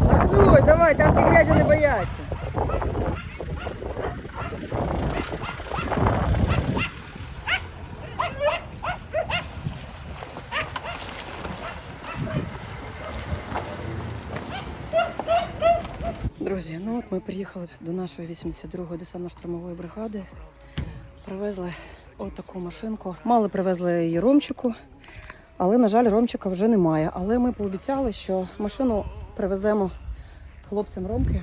Газуй, давай, там де грязі не бояться. Друзі, ну от ми приїхали до нашої 82-ї десантно-штурмової бригади. Привезли отаку машинку. Мали привезли її Ромчику, але, на жаль, Ромчика вже немає. Але ми пообіцяли, що машину привеземо хлопцям Ромки.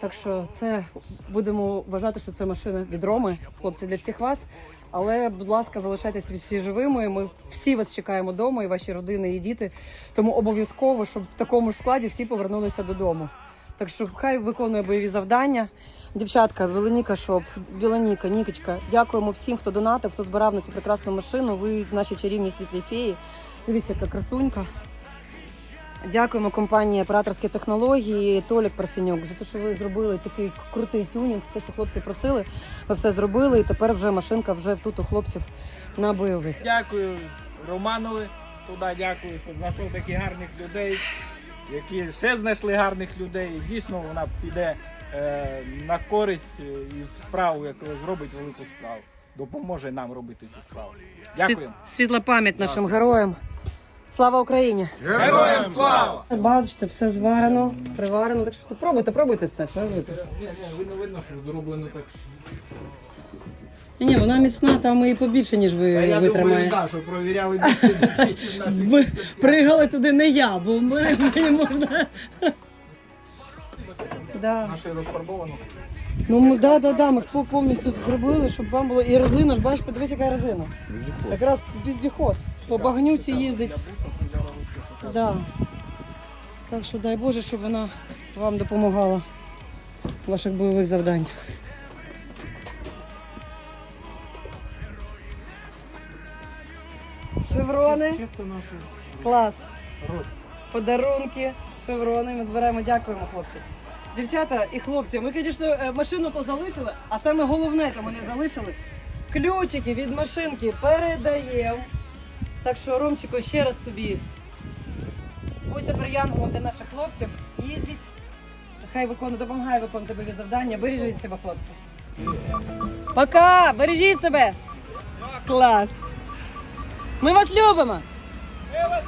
Так що це будемо вважати, що це машина від Роми, хлопці, для всіх вас. Але, будь ласка, залишайтесь всі живими. Ми всі вас чекаємо вдома, і ваші родини, і діти. Тому обов'язково, щоб в такому ж складі всі повернулися додому. Так що хай виконує бойові завдання. Дівчатка, Велоніка Шоп, Білоніка, Нікочка, дякуємо всім, хто донатив, хто збирав на цю прекрасну машину. Ви наші чарівні світлі феї. Дивіться, яка красунька. Дякуємо компанії операторські технології, Толік Парфенюк, за те, що ви зробили такий крутий тюнінг, те, що хлопці просили. Ви все зробили, і тепер вже машинка вже тут у хлопців на бойових. Дякую Романові. Туди дякую, що знайшов таких гарних людей, які ще знайшли гарних людей. Дійсно вона піде е, на користь е, і справу, яку зробить велику справу. Допоможе нам робити цю справу. Дякую. Світла пам'ять нашим героям. Слава Україні! Героям слава! Бачите, все зварено, приварено. Так що пробуйте, пробуйте все. пробуйте. Видно, видно, що зроблено так. Ні, ні, вона міцна, там і побільше, ніж ви витримає. так, що провіряли більше дітей, ніж наших. Ви пригали туди не я, бо мене мені можна. Да. Наше розфарбовано. Ну ми да, да, да, ми ж по- повністю зробили, щоб вам було. І резина ж бачиш, подивись, яка резина. Якраз віздіход. По багнюці їздить. Да. Так що дай Боже, щоб вона вам допомагала в ваших бойових завданнях. Шеврони. Чисто Клас. Подарунки, шеврони. Ми збираємо. Дякуємо, хлопці. Дівчата і хлопці, ми, звісно, е, машину то залишили, а саме головне, то ми не залишили. Ключики від машинки передаємо. Так що, Ромчику, ще раз тобі. Будьте приянком для наших хлопців. Їздіть. Хай виконує, допомагає виконувати бойові завдання. Бережіть себе, хлопці. Пока! Бережіть себе! Клас! Ми вас любимо! Ми вас